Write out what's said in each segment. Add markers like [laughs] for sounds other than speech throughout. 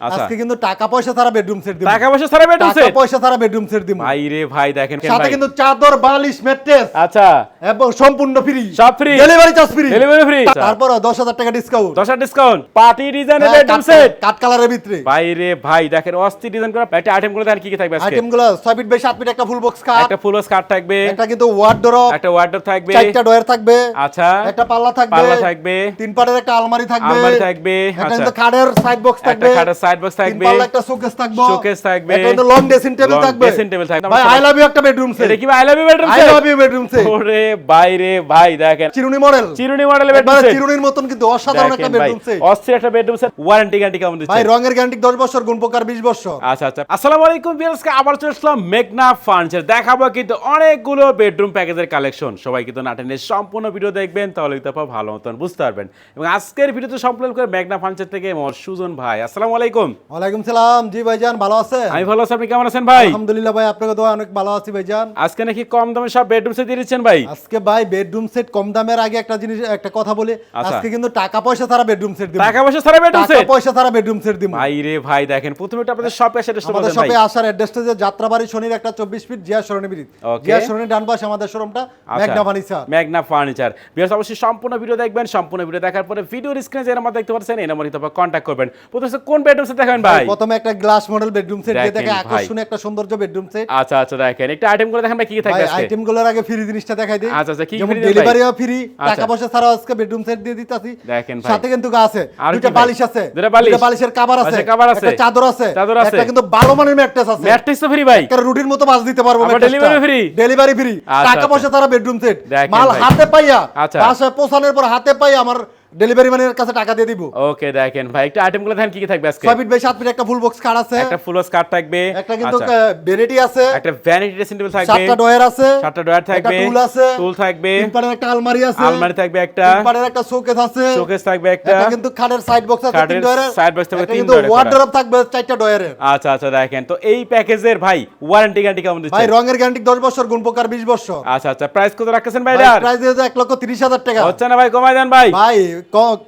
আচ্ছা। আজকে কিন্তু টাকা পয়সা ছাড়া বেডরুম সেট দিব। টাকা পয়সা ছাড়া বেডরুম টাকা পয়সা ছাড়া বেডরুম সেট দিব। ভাই রে ভাই দেখেন সাথে কিন্তু চাদর বালিশ ম্যাট্রেস আচ্ছা। এবং সম্পূর্ণ ফ্রি সব free? Delivery charge free Delivery free? তারপর 10000 টাকা ডিসকাউন্ট দশ ডিসকাউন্ট পার্টি ডিজাইনের বেডরুম সেট কাট কালারের ভিতরে। ভাই রে ভাই দেখেন অস্থির ডিজাইন করা একটা আইটেমগুলো দেখেন কি কি থাকবে আজকে? আইটেমগুলো 6 ফিট বাই 7 ফিট একটা ফুল বক্স কাট একটা ফুল স্কার্ট থাকবে। একটা কিন্তু ওয়ার্ডরোব একটা ওয়ার্ডরোব থাকবে। চারটা ডয়ার থাকবে। আচ্ছা। একটা পাল্লা থাকবে। পাল্লা থাকবে। তিন পাটের একটা আলমারি থাকবে। আলমারি থাকবে। একটা আচ্ছা। কিন্তু কাঠের সাইড বক্স থাকবে। খাটের box তিন থাকবে। একটা শোকেস থাকবে। Showcase থাকবে। একটা লং ড্রেসিং টেবিল থাকবে। dressing table থাকবে। ভাই আই লাভ ইউ একটা বেডরুম সেট এটা কি I love you bedroom I love you bedroom set ওরে ভাই রে ভাই দেখেন। চিরুনি মডেল চিরুনি মডেলের বেডরুম সেট চিরুনির মতন কিন্তু অসাধারণ একটা বেডরুম সেট অস্থির একটা বেডরুম সেট ওয়ারেন্টি গ্যারান্টি কেমন দিচ্ছে? ভাই রঙের গ্যারান্টি 10 বছর গুণ প্রকার 20 বছর। আচ্ছা আচ্ছা। আসসালামু আলাইকুম ভিউয়ার্সকে আবার চলে আসলাম মেঘনা ফার্নিচার দেখাবো কিন্তু অনেকগুলো বেডরুম প্যাকেজের কালেকশন সবাই কিন্তু নাটেনের সম্পূর্ণ ভিডিও দেখবেন তাহলে কিন্তু ভালো মতন বুঝতে পারবেন। এবং আজকের ভিডিওতে সম্পূর্ণ করে মেঘনা ফার্নিচার থেকে মোর সুজন ভাই। আসসালামু আলাইকুম। ওয়ালাইকুম সালাম। জি ভাইজান ভালো আছেন? আমি ভালো আছি আপনি কেমন আছেন ভাই? আলহামদুলিল্লাহ ভাই আপনাকে দোয়া অনেক ভালো আছি ভাইজান। আজকে নাকি কম দামে সব বেডরুম সেট দিয়ে দিচ্ছেন ভাই? আজকে ভাই বেডরুম সেট কম দামের আগে একটা জিনিস একটা কথা বলি। আচ্ছা। আজকে কিন্তু টাকা পয়সা ছাড়া বেডরুম সেট দিব। টাকা পয়সা ছাড়া বেডরুম টাকা পয়সা ছাড়া বেডরুম সেট দিব। ভাই রে ভাই দেখেন প্রথমে একটু আপনাদের শপে এসে আমাদের শপে আসার অ্যাড্রেসটা যে যাত্রাবাড়ি শনির একটা 24 ফিট জিয়া সরণি Okay. জিয়া সরণি ডান পাশে আমাদের শোরুমটা মেঘনা ফার্নিচার ম্যাগনা ফার্নিচার অবশ্যই সম্পূর্ণ ভিডিও দেখবেন সম্পূর্ণ ভিডিও দেখার পরে ভিডিওর স্ক্রিনে যে নাম্বার দেখতে পাচ্ছেন এই নাম্বারে আপনারা কন্ট্যাক্ট করবেন। প্রথমে কোন বেডরুম সেট দেখাবেন ভাই প্রথমে একটা গ্লাস মডেল বেডরুম সেট দিয়ে দেখে আকর্ষণীয় একটা সৌন্দর্য বেডরুম সেট আচ্ছা আচ্ছা দেখেন একটা আইটেম করে দেখেন ভাই কি কি থাকবে আজকে আইটেমগুলোর আগে ফ্রি জিনিসটা দেখাই দিই আচ্ছা, আচ্ছা, কি দেন ডেলিভারিও ফ্রি টাকা আচ্ছা। পয়সা আজকে বেডরুম সেট দিয়ে দিতাছি দেখেন ভাই। সাথে কিন্তু আছে বালিশ আছে? বালিশের কভার আছে cover আছে? একটা চাদর আছে চাদর আছে? একটা কিন্তু ভালো মানের ম্যাট্রেস আছে ম্যাট্রিক্স তো ফ্রি ভাই একটা রুটির মতো বাজ দিতে পারব delivery free? ডেলিভারি ফ্রি আচ্ছা, টাকা আচ্ছা। পয়সা ছাড়া বেডরুম সেট মাল হাতে পাইয়া আচ্ছা। বাসায় পৌঁছানোর পর হাতে পাই আমার ডেলিভারি ম্যানের কাছে টাকা দিয়ে দিব। ওকে দেখেন। ভাই একটা আইটেমগুলো দেখেন কি কি থাকবে আজকে? ফিট বাই সাত ফিট একটা ফুল বক্স কার্ড আছে। একটা ফুল স্কার্ট থাকবে। একটা কিন্তু আচ্ছা, ভ্যানিটি আছে। একটা ভ্যানিটি ড্রেসিং টেবিল থাকবে। সাতটা ডয়ার আছে। সাতটা ডয়ার থাকবে। একটা টুল আছে। টুল থাকবে। তিন পারের একটা আলমারি আছে। আলমারি থাকবে একটা। তিন পারের একটা শোকেস আছে। শোকেস থাকবে একটা। একটা কিন্তু খাটের সাইড বক্স আছে তিন ডয়ারের side box থাকবে তিন ডয়ারের। ওয়ার্ডরোব থাকবে চারটা ডয়ারের আচ্ছা আচ্ছা দেখেন। তো এই প্যাকেজের ভাই ওয়ারেন্টি গ্যারান্টি কেমন দিচ্ছেন ভাই দিচ্ছে রঙের গ্যারান্টি 10 বছর গুণ প্রকার 20 বছর। আচ্ছা আচ্ছা। প্রাইস কত রাখতেছেন ভাই এটার? প্রাইস দিয়ে 1 লক্ষ 30 হাজার টাকা। হচ্ছে না ভাই কমাই দেন ভাই। ভাই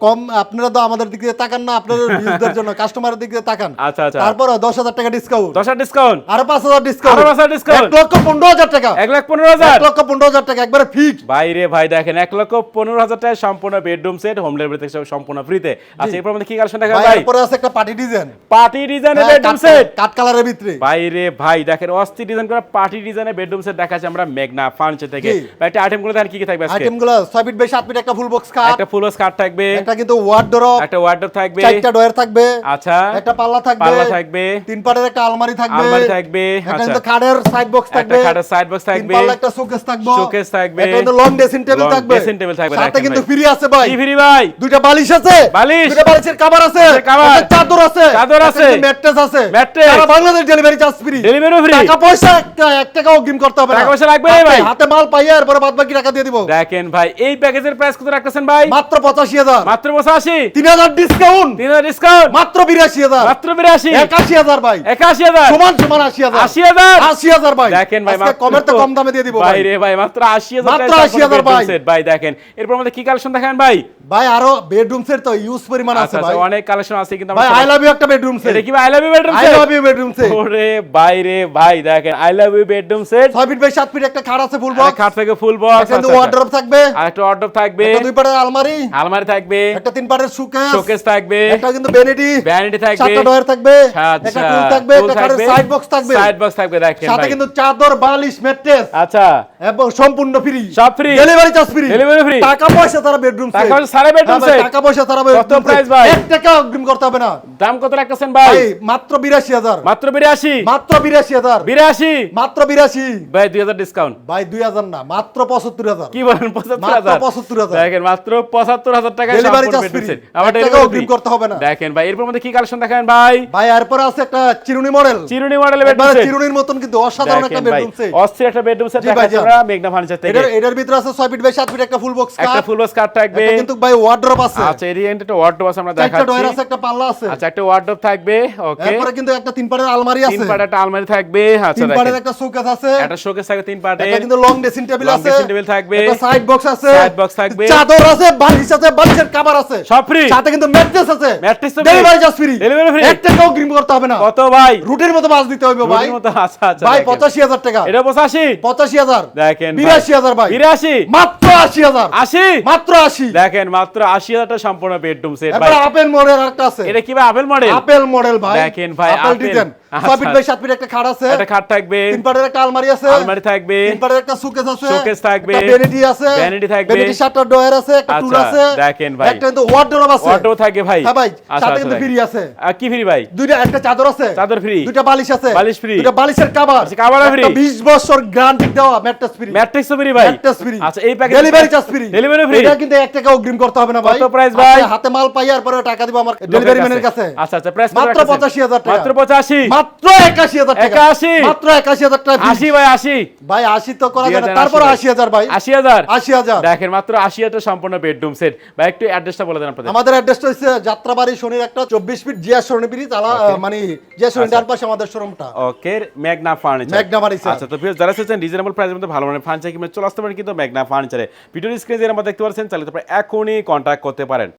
কম আপনারা তো আমাদের দিক দিয়ে তাকান না আপনাদের [laughs] ভিউজদের জন্য কাস্টমারের দিক দিয়ে তাকান। আচ্ছা আচ্ছা। তারপর 10000 টাকা ডিসকাউন্ট দশ হাজার ডিসকাউন্ট আরও 5000 ডিসকাউন্ট আরও 5000 discount? 1 লক্ষ 15000 টাকা। এক লাখ পনেরো হাজার? 1 লক্ষ 15000 টাকা একবারে ফিক্স ভাই রে ভাই দেখেন এক লক্ষ পনেরো হাজার টাকায় সম্পূর্ণ বেডরুম সেট হোম ডেলিভারি থেকে সম্পূর্ণ ফ্রিতে আচ্ছা এরপর আমাদের কি কালেকশন দেখাবেন ভাই এরপরে আছে একটা পার্টি ডিজাইন পার্টি ডিজাইনের বেডরুম সেট কাট কালারের ভিতরে। ভাই রে ভাই দেখেন অস্থির ডিজাইন করা পার্টি ডিজাইনের বেডরুম সেট দেখাচ্ছি আমরা মেঘনা ফার্নিচার থেকে। ভাই গুলো দেখেন কি কি থাকবে আজকে? আইটেমগুলো 6 ফিট বাই 7 ফিট একটা ফুল বক্স কাট একটা ফুল স্কার্ট থাকবে একটা কিন্তু ওয়ার্ডরোব একটা ওয়ার্ডরোব থাকবে চারটা ডয়ার থাকবে আচ্ছা একটা পাল্লা থাকবে পাল্লা থাকবে তিন পাটের একটা আলমারি থাকবে আলমারি থাকবে, একটা আচ্ছা। কিন্তু খাটের সাইড বক্স থাকবে একটা খাটের box তিন থাকবে। পাল্লা একটা শোকেস থাকবে Showcase থাকবে। একটা কিন্তু লং ড্রেসিং টেবিল থাকবে dressing table থাকবে, সাথে কিন্তু। ফ্রি আছে ভাই কি ফ্রি ভাই দুইটা বালিশ আছে বালিশ। দুইটা বালিশের কভার আছে। একটা চাদর আছে চাদর আছে। ম্যাট্রেস আছে Mattress। সারা Bangladesh delivery charge free delivery free টাকা পয়সা একটা এক টাকাও অগ্রিম করতে হবে না টাকা পয়সা লাগবে ভাই। হাতে মাল পাইয়া এরপরে বাদ বাকি টাকা দিয়ে দিব দেখেন ভাই এই প্যাকেজের প্রাইস কত রাখতেছেন ভাই মাত্র পঁচাশি হাজার। মাত্র পঁচাশি। তিন হাজার ডিসকাউন্ট তিন হাজার ডিসকাউন্ট মাত্র বিরাশি হাজার। মাত্র বিরাশি। একাশি হাজার ভাই। একাশি হাজার। সমান সমান আশি হাজার। আশি হাজার। আশি হাজার ভাই। দেখেন ভাই কমের তো কম দামে দিয়ে দিব ভাই ভাই। রে ভাই মাত্র আশি হাজার মাত্র টাকায় 80,000 ভাই। ভাই দেখেন এরপর আমাদের কি কালেকশন দেখান ভাই? ভাই আরও বেডরুম সেট তো ইউজ পরিমাণ আছে আচ্ছা ভাই। আচ্ছা অনেক কালেকশন আছে কিন্তু ভাই আই লাভ ইউ একটা বেডরুম সেট এটা কি I love you bedroom I love you bedroom set ওরে ভাই রে ভাই দেখেন I love you bedroom set 6 feet by 7 feet একটা খাট আছে ফুল বক্স খাট থেকে ফুল বক্স একটা ওয়ার্ডরোব থাকবে। আর একটা অর্ডার থাকবে। দুই আলমারি। আলমারি থাকবে। একটা তিন পাটের সুকেস শোকেস থাকবে। একটা কিন্তু ভ্যানিটি ভ্যানিটি থাকবে। সাতটা ডয়ার থাকবে। আচ্ছা। একটা টুল থাকবে একটা খাটের সাইড বক্স থাকবে। সাইড বক্স থাকবে দেখেন সাথে কিন্তু চাদর বালিশ ম্যাট্রেস আচ্ছা। এবং সম্পূর্ণ ফ্রি সব free? Delivery charge free Delivery free? টাকা পয়সা তারা বেডরুম টাকা পয়সা ছাড়া bedroom set? টাকা পয়সা তারা কত price ভাই? এক টাকা অগ্রিম করতে হবে না। দাম কত রাখতেছেন ভাই? মাত্র 82000 মাত্র বিরাশি? মাত্র 82000 বিরাশি? মাত্র 82 ভাই দুই হাজার ডিসকাউন্ট ভাই 2000 না মাত্র 75000 কি বলেন পঁচাত্তর মাত্র হাজার? 75,000 দেখেন মাত্র পঁচাত্তর হাজার টাকা Delivery charge free। আমার টাকা অগ্রিম করতে হবে না। দেখেন ভাই এরপর মধ্যে কি কালেকশন দেখান ভাই? ভাই এরপর আছে একটা চিরুনি মডেল চিরুনি মডেলের বেডরুম সেট চিরুনির মতন কিন্তু অসাধারণ একটা বেডরুম সেট অস্থির একটা বেডরুম সেট দেখাচ্ছি আমরা মেঘনা ফার্নিচার থেকে। এটার এটার ভিতরে আছে 6 ফিট বাই 7 ফিট একটা ফুল বক্স একটা ফুল বক্স কাট থাকবে। কিন্তু ভাই ওয়ার্ড্রপ আছে। আচ্ছা এরিয়া একটা ওয়ার্ডরোব আছে আমরা চারটা দেখাচ্ছি। ডয়ার আছে একটা পাল্লা আছে। আচ্ছা একটা ওয়ার্ডরোব থাকবে ওকে এরপরে কিন্তু একটা তিন পাটের আলমারি তিন আছে একটা আলমারি থাকবে আচ্ছা তিন পাটের একটা শোকেস আছে। একটা শোকেস তিন কিন্তু লং টেবিল আছে। table থাকবে। একটা সাইড বক্স আছে। Side box থাকবে। চাদর আছে বালিশ আছে বালিশের কভার আছে। সব ফ্রি সাথে কিন্তু ম্যাট্রেস আছে। Mattress delivery charge free delivery free এক টাকাও গ্রিম করতে হবে না। কত ভাই? রুটির মতো মাছ দিতে হবে ভাই। মতো আচ্ছা আচ্ছা ভাই দেখেন। পঁচাশি হাজার টাকা। এটা পঁচাশি? পঁচাশি হাজার। দেখেন ভাই। বিরাশি হাজার ভাই। বিরাশি? মাত্র আশি হাজার। আশি? মাত্র আশি। দেখেন মাত্র আশি হাজার টাকা সম্পূর্ণ বেডরুম সেট ভাই। আপেল মডেল একটা আছে। এটা কি ভাই আপেল মডেল আপেল মডেল ভাই। দেখেন ভাই, আপেল। ডিজাইন। আচ্ছা। ছয় ফিট বাই সাত ফিট একটা খাট আছে। একটা খাট থাকবে। তিন পাটের একটা আলমারি আছে। আলমারি থাকবে। তিন পাটের একটা সুকেস আছে। Showcase থাকবে। একটা ভ্যানিটি আছে। Vanity থাকবে। ভ্যানিটি সাতটা ডয়ার আছে একটা টুল আচ্ছা, আছে। দেখেন ভাই। একটা কিন্তু ওয়ার্ডরোব আছে। ওয়ার্ডরোব থাকবে ভাই। হ্যাঁ ভাই আচ্ছা, সাথে আচ্ছা, কিন্তু ফ্রি আছে। কি ফ্রি ভাই? দুইটা একটা চাদর আছে। চাদর free। দুইটা বালিশ আছে। বালিশ free। দুইটা বালিশের কভার আচ্ছা, ও free। 20 বছর গ্যারান্টি দেওয়া ম্যাট্রেস ফ্রি ম্যাট্রিক্স ফ্রি ভাই। ম্যাট্রেস ফ্রি আচ্ছা এই package delivery charge free delivery free এটা কিন্তু 1 টাকা অগ্রিম করতে হবে না ভাই। কত price ভাই? হাতে- হাতে মাল পাইয়ার পরে টাকা দিব আমার ডেলিভারি ম্যানের কাছে। আচ্ছা আচ্ছা প্রাইস মাত্র 85000 টাকা। মাত্র 85 মাত্র 81000 টাকা। 81 মাত্র 81000 টাকা 80 ভাই 80 ভাই 80 তো করা যাবে তারপর 80000 ভাই। 80000 80000 দেখেন মাত্র 80000 সম্পূর্ণ বেডরুম সেট ভাই একটু অ্যাড্রেসটা বলে দেন আপনাদের। আমাদের অ্যাড্রেসটা হচ্ছে যাত্রাবাড়ি শনির একটা 24 ফিট জিয়া সরণি ব্রিজ আলা মানে জিয়া সরণি আচ্ছা। ডান পাশে আমাদের শোরুমটা ওকে মেঘনা ফার্নিচার মেঘনা ফার্নিচার। আচ্ছা তো ভিউয়ার্স যারা চাচ্ছেন রিজনেবল প্রাইসের মধ্যে ভালো মানের ফার্নিচার কিনবেন চলে আসতে পারেন কিন্তু মেঘনা ফার্নিচারে ভিডিও স্ক্রিনে যে নাম্বার দেখতে পাচ্ছেন চাইলে তারপরে এখনই কন্ট্যাক্ট করতে পারেন।